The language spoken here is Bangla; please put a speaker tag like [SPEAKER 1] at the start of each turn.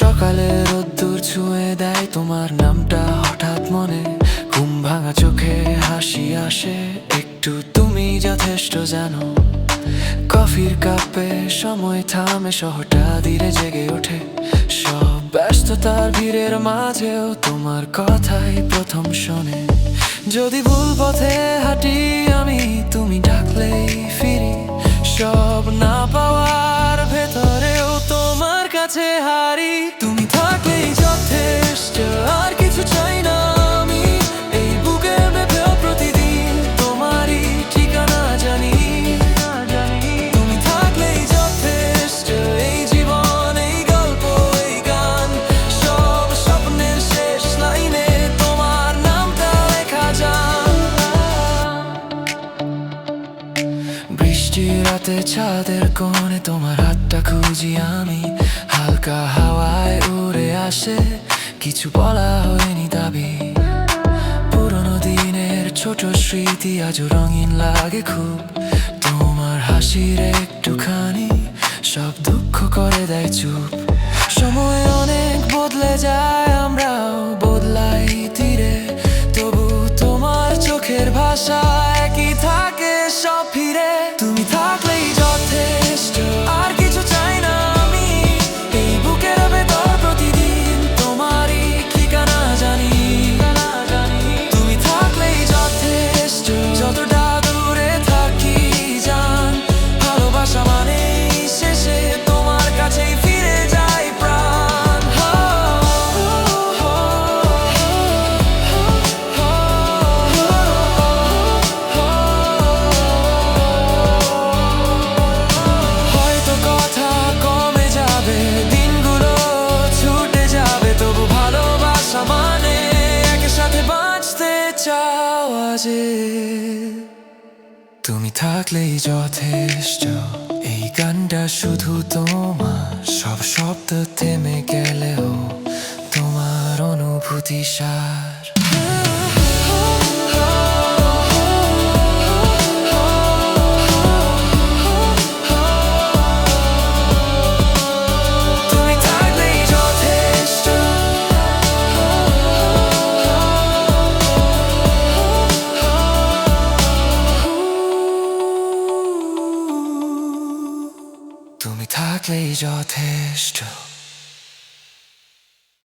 [SPEAKER 1] সকালে রোদ্দুর ছুঁয়ে দেয় তোমার নামটা হঠাৎ মনে। ঘুম ভাঙা চোখে হাসি আসে। একটু তুমি যথেষ্ট জানো, কফির কাপে সময় থামে, শহরটা ধীরে জেগে ওঠে। সব ব্যস্ততার ভিড়ের মাঝেও তোমার কথাই প্রথম শোনে। যদি ভুল পথে হাঁটে কাছে হারি রাতে ছাদের কোণে তোমার হাতটা খুঁজি আমি। হালকা হাওয়ায় উড়ে আসে, কিছু বলা হয়নি দাবি। পুরোনো দিনের ছোট স্মৃতি আজও রঙিন লাগে খুব। তোমার হাসির একটুখানি সব দুঃখ করে দেয় চুপ। সময় অনেক বদলে যায়, আমরাও বদলাই তীরে। তবু তোমার চোখের ভাষা একই থাকে সব ফিরে। যে তুমি থাকলেই যথেষ্ট। এই গানটা শুধু তোমার, সব শব্দ থেমে গেলেও তোমার অনুভূতি সার। তুমি থাকলেই যথেষ্ট।